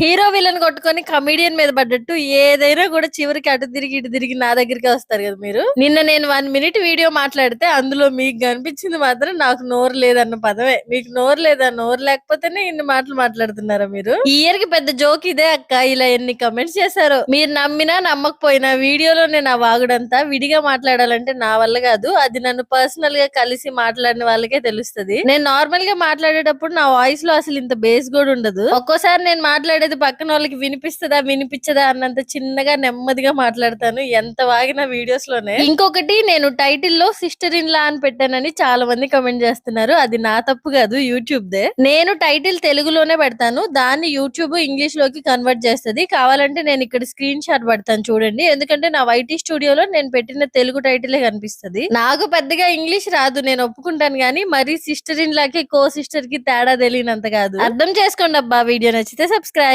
Hero villain కొట్టుకొని comedian మీద పడ్డట్టు ఏదైనా కూడా చివరికి అటు తిరిగి ఇటు తిరిగి నా దగ్గరికి వస్తారు కదా మీరు. నిన్న నేను వన్ మినిట్ వీడియో మాట్లాడితే అందులో మీకు కనిపించింది మాత్రం నాకు నోరు లేదన్న పదమే. మీకు నోరు లేదా? నోరు లేకపోతేనే ఇన్ని మాటలు మాట్లాడుతున్నారా మీరు? ఈ ఇయర్కి పెద్ద జోక్ ఇదే అక్క. ఇలా ఎన్ని కమెంట్స్ చేశారో. మీరు నమ్మినా నమ్మకపోయినా వీడియోలో నేను ఆ వాగుడంతా విడిగా మాట్లాడాలంటే నా వల్ల కాదు. అది నన్ను పర్సనల్గా కలిసి మాట్లాడిన వాళ్ళకే తెలుస్తది. నేను నార్మల్గా మాట్లాడేటప్పుడు నా వాయిస్లో అసలు ఇంత బేస్ కూడా ఉండదు. ఒక్కోసారి నేను మాట్లాడే మాట్లాడేది పక్కన వాళ్ళకి వినిపిస్తుందా వినిపించదా అన్నంత చిన్నగా నెమ్మదిగా మాట్లాడతాను. ఎంత వాగిన వీడియోస్లోనే ఇంకొకటి నేను టైటిల్లో సిస్టర్ ఇన్ లా అని పెట్టానని చాలా మంది కమెంట్ చేస్తున్నారు. అది నా తప్పు కాదు యూట్యూబ్ దే నేను టైటిల్ తెలుగులోనే పెడతాను. దాన్ని యూట్యూబ్ ఇంగ్లీష్లోకి కన్వర్ట్ చేస్తుంది. కావాలంటే నేను ఇక్కడ స్క్రీన్ షాట్ పెడతాను చూడండి. ఎందుకంటే నా వైటీ స్టూడియోలో నేను పెట్టిన తెలుగు టైటిలే కనిపిస్తుంది. నాకు పెద్దగా ఇంగ్లీష్ రాదు నేను ఒప్పుకుంటాను కానీ మరి సిస్టర్ ఇన్ లాకి కో సిస్టర్కి తేడా తెలియనంత కాదు. అర్థం చేసుకోండి అబ్బా వీడియో నచ్చితే సబ్స్క్రైబ్